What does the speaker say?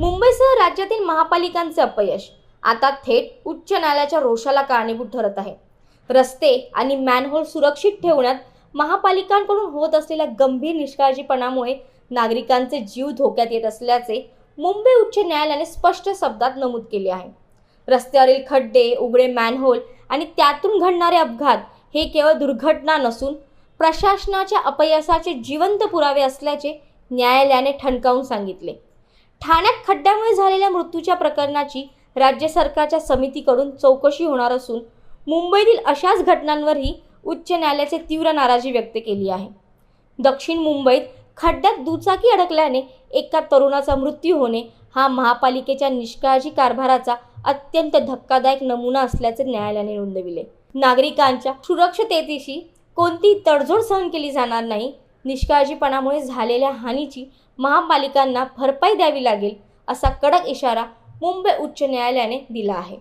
मुंबईसह राज्यातील महापालिकांचे अपयश. आता थेट उच्च न्यायालयाच्या रोषाला कारणीभूत ठरत आहे. रस्ते आणि मॅनहोल सुरक्षित ठेवण्यात महापालिकांकडून होत असलेल्या गंभीर निष्काळजीपणामुळे नागरिकांचे जीव धोक्यात येत असल्याचे मुंबई उच्च न्यायालयाने स्पष्ट शब्दात नमूद केले आहे. रस्त्यावरील खड्डे उघडे मॅनहोल आणि त्यातून घडणारे अपघात हे केवळ दुर्घटना नसून प्रशासनाच्या अपयशाचे जिवंत पुरावे असल्याचे न्यायालयाने ठणकावून सांगितले. ठाण्यात खड्ड्यामुळे झालेल्या मृत्यूच्या प्रकरणाची राज्य सरकारच्या समितीकडून चौकशी होणार असून मुंबईतील अशाच घटनांवरही उच्च न्यायालयाचे तीव्र नाराजी व्यक्त केली आहे. दक्षिण मुंबईत खड्ड्यात दुचाकी अडकल्याने एका तरुणाचा मृत्यू होणे हा महापालिकेच्या निष्काळजी कारभाराचा अत्यंत धक्कादायक नमुना असल्याचे न्यायालयाने नोंदविले. नागरिकांच्या सुरक्षतेशी कोणतीही तडजोड सहन केली जाणार नाही निष्काळजीपणामुळे झालेल्या हानीची महापालिकांना भरपाई द्यावी लागेल असा कडक इशारा मुंबई उच्च न्यायालयाने दिला आहे.